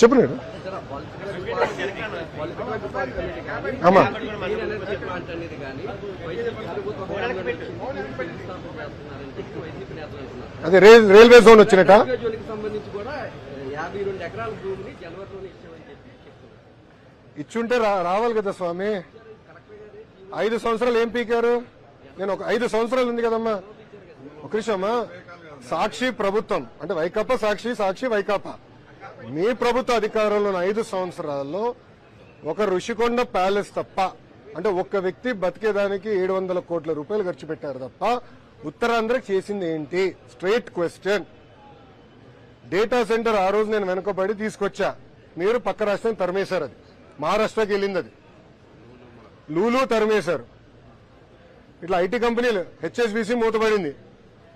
చెప్పు అదే rail railway zone వచ్చినట రైల్వే జోన్కి సంబంధించి కూడా యాభై రెండు ఎకరాల భూమిని జనవరిలోనే ఇచ్చామని చెప్పి చెప్తున్నారు. ఇచ్చుంటే రావాలి కదా స్వామి. ఐదు సంవత్సరాలు ఏం పీకారు? నేను ఒక ఐదు సంవత్సరాలు ఉంది కదమ్మా. ఒక నిమిషమ్మా సాక్షి ప్రభుత్వం. అంటే వైకాపా సాక్షి సాక్షి వైకాపా. మీ ప్రభుత్వ అధికారంలో ఐదు సంవత్సరాల్లో ఒక ఋషికొండ ప్యాలెస్ తప్ప అంటే ఒక్క వ్యక్తి బతికేదానికి ఏడు వందల కోట్ల రూపాయలు ఖర్చు పెట్టారు తప్ప ఉత్తరాంధ్ర చేసింది ఏంటి? స్ట్రైట్ క్వశ్చన్ డేటా సెంటర్ ఆ రోజు నేను వెనుకబడి తీసుకొచ్చా. మీరు పక్క రాష్ట్రం తరిమేశారు అది. మహారాష్ట్రకి వెళ్ళింది అది. లూలు తరిమేశారు. ఇట్లా ఐటీ కంపెనీలు హెచ్ఎస్బీసీ మూతపడింది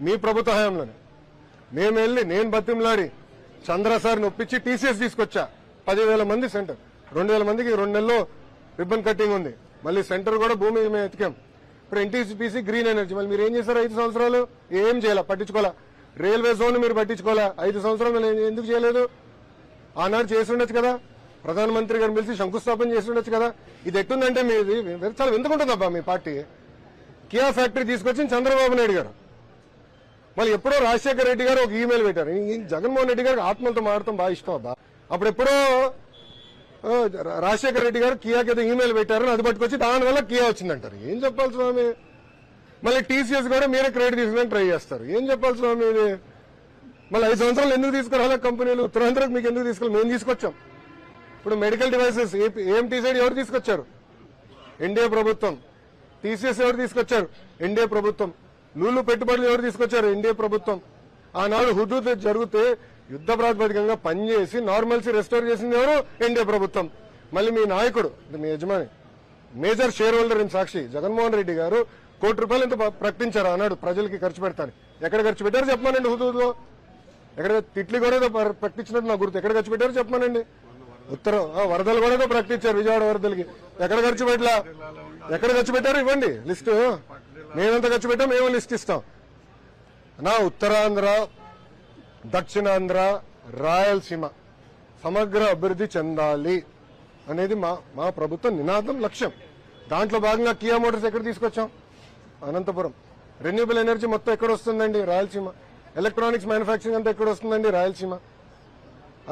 మీ ప్రభుత్వ హయాంలోనే. మేము వెళ్ళి నేను బతిమలాడి చంద్ర సార్ నొప్పించి టీసీఎస్ తీసుకొచ్చా. పదివేల మంది సెంటర్. రెండు వేల మందికి రెండు నెలల్లో రిబ్బన్ కటింగ్ ఉంది. మళ్ళీ సెంటర్ కూడా భూమి మేము ఎతికాం. ఇప్పుడు ఎన్టీసీపీసీ గ్రీన్ ఎనర్జీ మళ్ళీ మీరు ఏం చేశారు ఐదు సంవత్సరాలు? ఏం చేయాలా? పట్టించుకోవాలా? రైల్వే జోన్ మీరు పట్టించుకోవాలా? ఐదు సంవత్సరాలు ఎందుకు చేయలేదు? ఆనాడు చేసి ఉండొచ్చు కదా. ప్రధానమంత్రి గారిని పిలిచి శంకుస్థాపన చేసి ఉండొచ్చు కదా. ఇది ఎట్టుందంటే మీది చాలా ఎందుకుంటుందబ్బా మీ పార్టీ. కియా ఫ్యాక్టరీ తీసుకొచ్చింది చంద్రబాబు నాయుడు గారు. మళ్ళీ ఎప్పుడో రాజశేఖర రెడ్డి గారు ఒక ఈమెయిల్ పెట్టారు. ఈ జగన్మోహన్ రెడ్డి గారికి ఆత్మలతో మాడటం బాగా ఇష్టం అబ్బా. అప్పుడు ఎప్పుడో రాజశేఖర రెడ్డి గారు కియాకి ఏదో ఈమెయిల్ పెట్టారు అది పట్టుకొచ్చి దానివల్ల కియా వచ్చిందంటారు. ఏం చెప్పాలి స్వామి? మళ్ళీ టీసీఎస్ కూడా మీరే క్రెడిట్ తీసుకుని ట్రై చేస్తారు. ఏం చెప్పాలి స్వామి ఇది? మళ్ళీ ఐదు సంవత్సరాలు ఎందుకు తీసుకురాలే కంపెనీలు? ఉత్తరాంధ్రకు మీకు ఎందుకు తీసుకురా మేము తీసుకొచ్చాం. ఇప్పుడు మెడికల్ డివైసెస్ ఏఎంటీ సైడ్ ఎవరు తీసుకొచ్చారు? ఎన్డీఏ ప్రభుత్వం. టీసీఎస్ ఎవరు తీసుకొచ్చారు? ఎన్డీఏ ప్రభుత్వం. నూలు పెట్టుబడులు ఎవరు తీసుకొచ్చారు? ఎన్డీఏ ప్రభుత్వం. ఆనాడు హుదూద్ జరిగితే యుద్ధ ప్రాతిపదికంగా పనిచేసి నార్మల్సీ రెస్టోర్ చేసింది ఎవరు? ఎన్డీఏ ప్రభుత్వం. మళ్ళీ మీ నాయకుడు మీ యజమాని major share holder in Sakshi Jaganmohan Reddy గారు కోటి రూపాయలు ఎంత ప్రకటించారు ఆనాడు ప్రజలకి ఖర్చు పెడతాను ఎక్కడ ఖర్చు పెట్టారు చెప్పమానండి హుదూద్లో ఎక్కడ తిట్లి కూడా ప్రకటించినట్టు నా గుర్తు. ఎక్కడ ఖర్చు పెట్టారు చెప్పమానండి? ఉత్తరం ఆ, వరదలు కూడా ప్రకటించారు విజయవాడ వరదలకి. ఎక్కడ ఖర్చు పెట్టలా? ఎక్కడ ఖర్చు పెట్టారు ఇవ్వండి లిస్టు. మేమెంత ఖర్చు పెట్టాం మేము లిస్ట్ ఇస్తాం. నా ఉత్తరాంధ్ర దక్షిణాంధ్ర రాయలసీమ సమగ్ర అభివృద్ధి చెందాలి అనేది మా మా ప్రభుత్వ నినాదం లక్ష్యం. దాంట్లో భాగంగా కియా మోటార్స్ ఎక్కడ తీసుకొచ్చాం? అనంతపురం. రెన్యూబుల్ ఎనర్జీ మొత్తం ఎక్కడ వస్తుందండి? రాయలసీమ. ఎలక్ట్రానిక్స్ మ్యానుఫ్యాక్చరింగ్ అంతా ఎక్కడ వస్తుందండి? రాయలసీమ.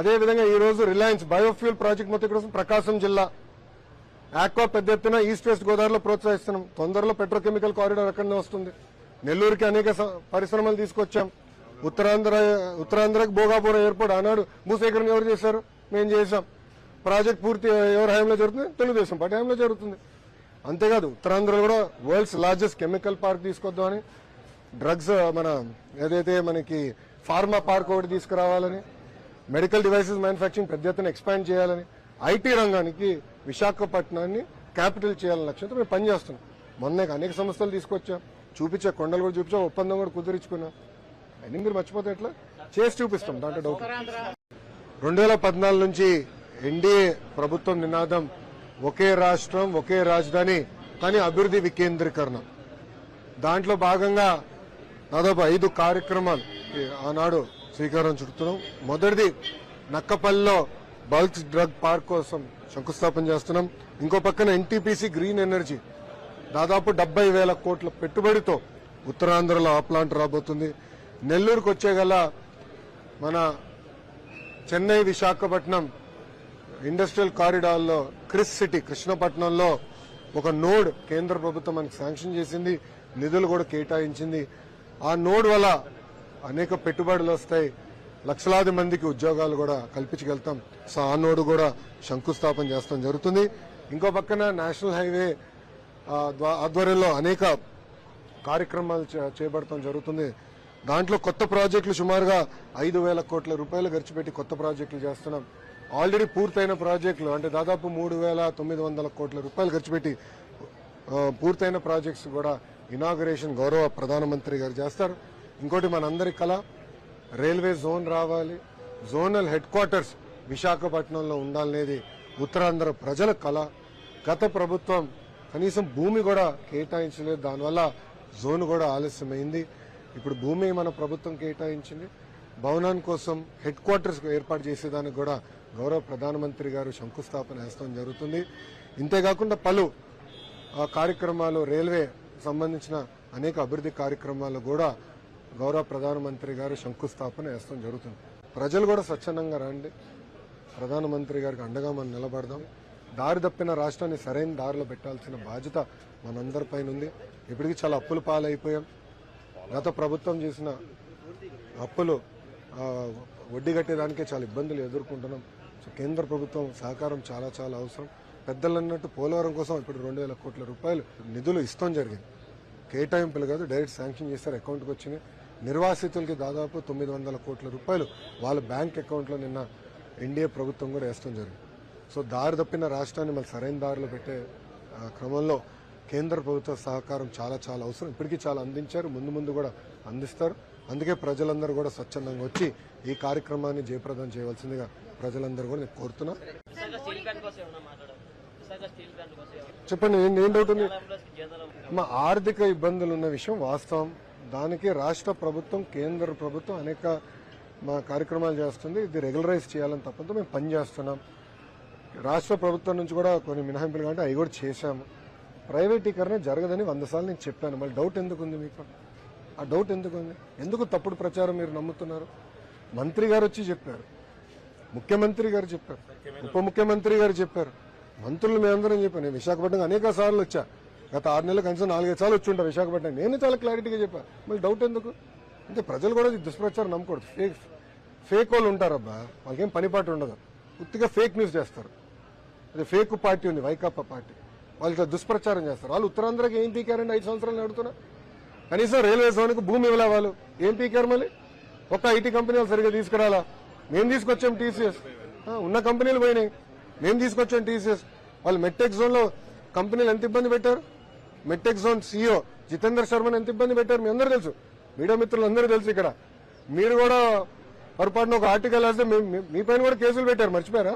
అదేవిధంగా ఈరోజు రిలయన్స్ బయోఫ్యూల్ ప్రాజెక్ట్ మొత్తం ఇక్కడ వస్తుంది? ప్రకాశం జిల్లా. ఆక్వా పెద్ద ఎత్తున ఈస్ట్ వెస్ట్ గోదావరిలో ప్రోత్సహిస్తున్నాం. తొందరలో పెట్రోకెమికల్ కారిడార్ అక్కడనే వస్తుంది. నెల్లూరుకి అనేక పరిశ్రమలు తీసుకొచ్చాం. ఉత్తరాంధ్ర ఉత్తరాంధ్రకి భోగాపురం ఎయిర్పోర్ట్ ఆనాడు భూసేకరణ ఎవరు చేశారు? మేము చేశాం. ప్రాజెక్ట్ పూర్తి ఎవరి హయాంలో జరుగుతుంది? తెలుగుదేశం పార్టీ హయాంలో జరుగుతుంది. అంతేకాదు ఉత్తరాంధ్రలో కూడా వరల్డ్స్ లార్జెస్ట్ కెమికల్ పార్క్ తీసుకొద్దామని డ్రగ్స్ మన ఏదైతే మనకి ఫార్మా పార్క్ ఒకటి తీసుకురావాలని మెడికల్ డివైసెస్ మ్యానుఫ్యాక్చరింగ్ పెద్ద ఎత్తున ఎక్స్పాండ్ చేయాలని ఐటీ రంగానికి విశాఖపట్నాన్ని క్యాపిటల్ చేయాలని లక్ష్యంతో మేము పనిచేస్తున్నాం. మొన్నే అనేక సంస్థలు తీసుకొచ్చాం. చూపించా కొండలు కూడా చూపించా. ఒప్పందం కూడా కుదిరించుకున్నాం. అన్ని మీరు మర్చిపోతే ఎట్లా? చేసి చూపిస్తాం దాంట్లో డౌట్ రెండు వేల పద్నాలుగు నుంచి ఎన్డీఏ ప్రభుత్వం నినాదం ఒకే రాష్ట్రం ఒకే రాజధాని కానీ అభివృద్ధి వికేంద్రీకరణ. దాంట్లో భాగంగా దాదాపు ఐదు కార్యక్రమాలు ఆనాడు శ్రీకారం చుడుతున్నాం మొదటిది నక్కపల్లిలో బల్క్ డ్రగ్ పార్క్ కోసం శంకుస్థాపన చేస్తున్నాం. ఇంకో పక్కన ఎన్టీపీసీ గ్రీన్ ఎనర్జీ. దాదాపు డెబ్బై వేల కోట్ల పెట్టుబడితో ఉత్తరాంధ్రలో ఆ ప్లాంట్ రాబోతుంది. నెల్లూరుకు వచ్చే గల మన చెన్నై విశాఖపట్నం ఇండస్ట్రియల్ కారిడార్లో క్రిస్ సిటీ కృష్ణపట్నంలో ఒక నోడ్ కేంద్ర ప్రభుత్వం మనకి శాంక్షన్ చేసింది. నిధులు కూడా కేటాయించింది. ఆ నోడ్ వల్ల అనేక పెట్టుబడులు వస్తాయి. లక్షలాది మందికి ఉద్యోగాలు కూడా కల్పించగలుగుతాం. సానోడు కూడా శంకుస్థాపన చేస్తాం జరుగుతుంది. ఇంకో పక్కన నేషనల్ హైవే ఆధ్వర్యంలో అనేక కార్యక్రమాలు చే- చేపడటం జరుగుతుంది. దాంట్లో కొత్త ప్రాజెక్టులు సుమారుగా ఐదు వేల కోట్ల రూపాయలు ఖర్చు పెట్టి కొత్త ప్రాజెక్టులు చేస్తున్నాం. ఆల్రెడీ పూర్తయిన ప్రాజెక్టులు అంటే దాదాపు మూడు వేల తొమ్మిది వందల కోట్ల రూపాయలు ఖర్చు పెట్టి పూర్తయిన ప్రాజెక్ట్స్ కూడా ఇనాగరేషన్ గౌరవ ప్రధానమంత్రి గారు చేస్తారు. ఇంకోటి మనందరి కళ రైల్వే జోన్ రావాలి. జోనల్ హెడ్ క్వార్టర్స్ విశాఖపట్నంలో ఉండాలనేది ఉత్తరాంధ్ర ప్రజల కళ గత ప్రభుత్వం కనీసం భూమి కూడా కేటాయించలేదు. దానివల్ల జోన్ కూడా ఆలస్యమైంది. ఇప్పుడు భూమి మన ప్రభుత్వం కేటాయించింది. భవనాన్ని కోసం హెడ్ క్వార్టర్స్ ఏర్పాటు చేసేదానికి కూడా గౌరవ ప్రధానమంత్రి గారు శంకుస్థాపన వేస్తాం జరుగుతుంది. ఇంతేకాకుండా పలు ఆ కార్యక్రమాలు రైల్వే సంబంధించిన అనేక అభివృద్ధి కార్యక్రమాలు కూడా గౌరవ ప్రధానమంత్రి గారు శంకుస్థాపన వేస్తాం జరుగుతుంది. ప్రజలు కూడా స్వచ్ఛందంగా రండి. ప్రధానమంత్రి గారికి అండగా మనం నిలబడదాం. దారి తప్పిన రాష్ట్రాన్ని సరైన దారిలో పెట్టాల్సిన బాధ్యత మనందరిపైన ఉంది. ఇప్పటికీ చాలా అప్పుల పాలైపోయాం. గత ప్రభుత్వం చేసిన అప్పులు వడ్డీ కట్టేదానికే చాలా ఇబ్బందులు ఎదుర్కొంటున్నాం. సో కేంద్ర ప్రభుత్వం సహకారం చాలా చాలా అవసరం. పెద్దలు అన్నట్టు పోలవరం కోసం ఇప్పుడు రెండు వేల కోట్ల రూపాయలు నిధులు ఇస్తాం జరిగింది. కేటాయింపులు కాదు డైరెక్ట్ శాంక్షన్ చేస్తారు అకౌంట్కి వచ్చినాయి. నిర్వాసితులకి దాదాపు తొమ్మిది వందల కోట్ల రూపాయలు వాళ్ళ బ్యాంక్ అకౌంట్లో నిన్న ఎన్డీఏ ప్రభుత్వం కూడా వేస్తాం జరిగింది. సో దారి తప్పిన రాష్ట్రాన్ని మళ్ళీ సరైన దారిలో పెట్టే క్రమంలో కేంద్ర ప్రభుత్వ సహకారం చాలా చాలా అవసరం. ఇప్పటికీ చాలా అందించారు. ముందు ముందు కూడా అందిస్తారు. అందుకే ప్రజలందరూ కూడా స్వచ్ఛందంగా వచ్చి ఈ కార్యక్రమాన్ని జయప్రదం చేయవలసిందిగా ప్రజలందరూ కూడా నేను కోరుతున్నా. చెప్పండి ఏం డౌట్ ఉంది? మా ఆర్థిక ఇబ్బందులు ఉన్న విషయం వాస్తవం. దానికి రాష్ట్ర ప్రభుత్వం కేంద్ర ప్రభుత్వం అనేక మా కార్యక్రమాలు చేస్తుంది. ఇది రెగ్యులరైజ్ చేయాలని తప్పంతో మేము పనిచేస్తున్నాం రాష్ట్ర ప్రభుత్వం నుంచి కూడా కొన్ని మినహాయింపులు కంటే అవి కూడా చేశాము. ప్రైవేటీకరణ జరగదని వంద సార్లు నేను చెప్పాను. మళ్ళీ డౌట్ ఎందుకు ఉంది మీకు? ఆ డౌట్ ఎందుకు ఉంది ఎందుకు తప్పుడు ప్రచారం మీరు నమ్ముతున్నారు? మంత్రి గారు వచ్చి చెప్పారు. ముఖ్యమంత్రి గారు చెప్పారు. ఉప ముఖ్యమంత్రి గారు చెప్పారు. మంత్రులు మేమందరం చెప్పాను నేను విశాఖపట్నం అనేక సార్లు వచ్చా. గత ఆరు నెలలు కనీసం నాలుగైదు సార్లు వచ్చి ఉంటా విశాఖపట్నం. నేను చాలా క్లారిటీగా చెప్పాను మళ్ళీ డౌట్ ఎందుకు? అంటే ప్రజలు కూడా దుష్ప్రచారం నమ్మకూడదు. ఫేక్ ఫేక్ వాళ్ళు ఉంటారబ్బా. వాళ్ళకేం పనిపాటు ఉండదు. పూర్తిగా ఫేక్ న్యూస్ చేస్తారు. అది ఫేక్ పార్టీ ఉంది వైకాపా పార్టీ. వాళ్ళు దుష్ప్రచారం చేస్తారు. వాళ్ళు ఉత్తరాంధ్రకి ఏం పీకారండి ఐదు సంవత్సరాలు నడుతున్నా కనీసం రైల్వే జోన్కి భూమి ఇవ్వలే వాళ్ళు. ఏం పీకారు మళ్ళీ? ఒక్క ఐటీ కంపెనీ వాళ్ళు సరిగ్గా తీసుకురాలా? మేము తీసుకొచ్చాం టీసీఎస్. ఉన్న కంపెనీలు పోయినాయి. మేము తీసుకొచ్చాం టీసీఎస్. వాళ్ళు మెట్టెక్ జోన్లో కంపెనీలు ఎంత ఇబ్బంది పెట్టారు? మెట్టెక్ జోన్ సీఈఓ జితేందర్ శర్మని ఎంత ఇబ్బంది పెట్టారు మీ అందరూ తెలుసు. మీడియా మిత్రులు అందరూ తెలుసు ఇక్కడ. మీరు కూడా పొరపాటున ఒక ఆర్టికల్ రాస్తే మీ పైన కూడా కేసులు పెట్టారు. మర్చిపోయారా?